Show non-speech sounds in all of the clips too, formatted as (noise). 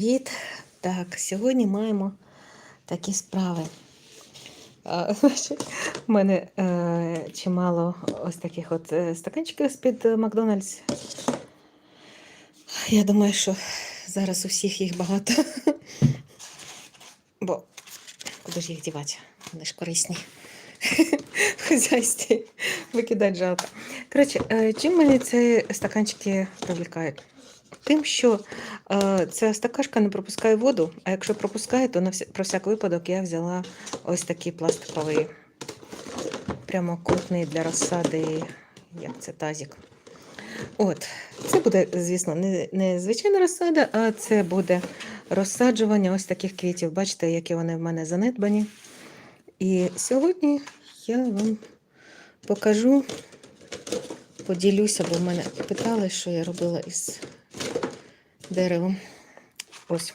Привіт! Так, сьогодні маємо такі справи. У (laughs) мене е, чимало ось таких от е, стаканчиків з-під Макдональдс. Я думаю, що зараз у всіх їх багато. (laughs) Бо куди ж їх дівати? Вони ж корисні. (laughs) В хазяйстві викидати жалко. Коротше, е, чим мені ці стаканчики привлікають? Тим, що е, ця стакашка не пропускає воду, а якщо пропускає, то на вся, про всяк випадок я взяла ось такий пластиковий прямокутний для розсади, як це тазик. От, це буде, звісно, не, не звичайна розсада, а це буде розсаджування ось таких квітів. Бачите, які вони в мене занедбані. І сьогодні я вам покажу, поділюся, бо в мене питали, що я робила із деревом. Ось.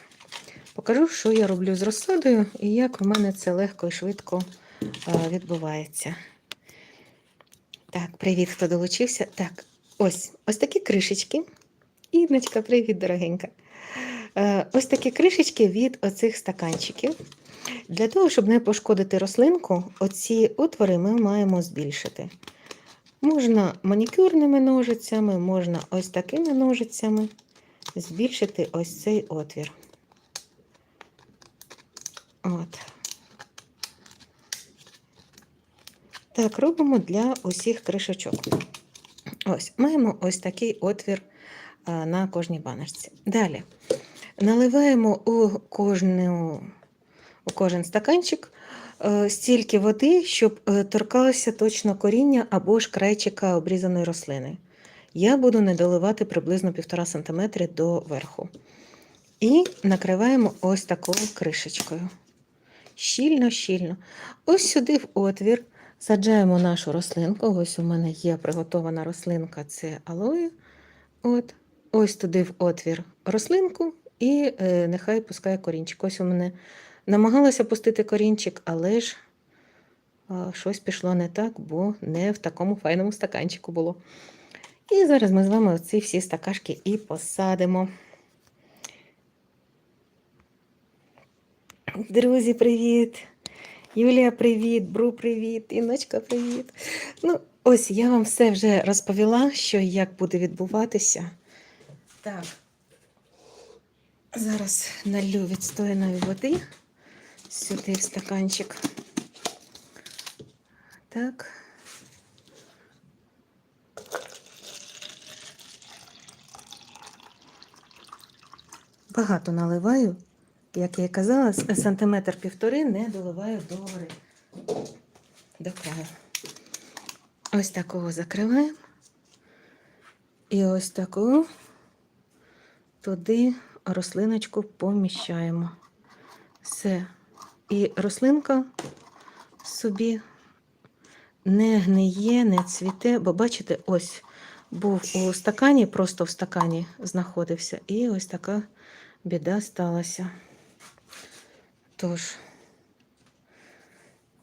Покажу, що я роблю з розсадою і як у мене це легко і швидко відбувається. Так, привіт, хто долучився. Так, ось ось такі кришечки. Інночка, привіт, дорогенька. Е, Ось такі кришечки від оцих стаканчиків. Для того, щоб не пошкодити рослинку, оці отвори ми маємо збільшити. Можна манікюрними ножицями, можна ось такими ножицями збільшити ось цей отвір. От. Так, робимо для усіх кришечок. Ось, маємо ось такий отвір на кожній баночці. Далі наливаємо у, кожну, у кожен стаканчик е, стільки води, щоб е, торкалося точно коріння або ж крайчика обрізаної рослини. Я буду не доливати приблизно 1,5 см до верху. І накриваємо ось такою кришечкою. Щільно-щільно. Ось сюди в отвір саджаємо нашу рослинку. Ось у мене є приготована рослинка це алоє. От. Ось туди в отвір рослинку, і е, нехай пускає корінчик. Ось у мене намагалася пустити корінчик, але ж а, щось пішло не так, бо не в такому файному стаканчику було. І зараз ми з вами оці всі стакашки і посадимо. Друзі, привіт! Юлія, привіт, Бру, привіт, Іночка, привіт. Ну, ось я вам все вже розповіла, що і як буде відбуватися. Так, зараз налью відстояної води сюди в стаканчик. Так. Багато наливаю, як я і казала, сантиметр півтори не доливаю до гори. До краю. Ось такого закриваємо. І ось таку туди рослиночку поміщаємо. Все. І рослинка собі не гниє, не цвіте, бо бачите, ось був у стакані, просто в стакані знаходився, і ось така біда сталася. Тож,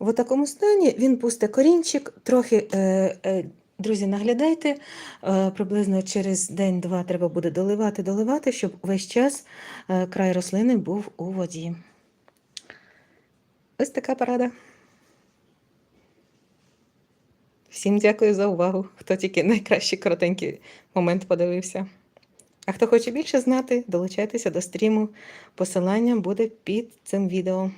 в такому стані він пусте корінчик, трохи, е, е, друзі, наглядайте, е, приблизно через день-два треба буде доливати, доливати, щоб весь час е, край рослини був у воді. Ось така порада. Всім дякую за увагу, хто тільки найкращий коротенький момент подивився. А хто хоче більше знати, долучайтеся до стріму. Посилання буде під цим відео.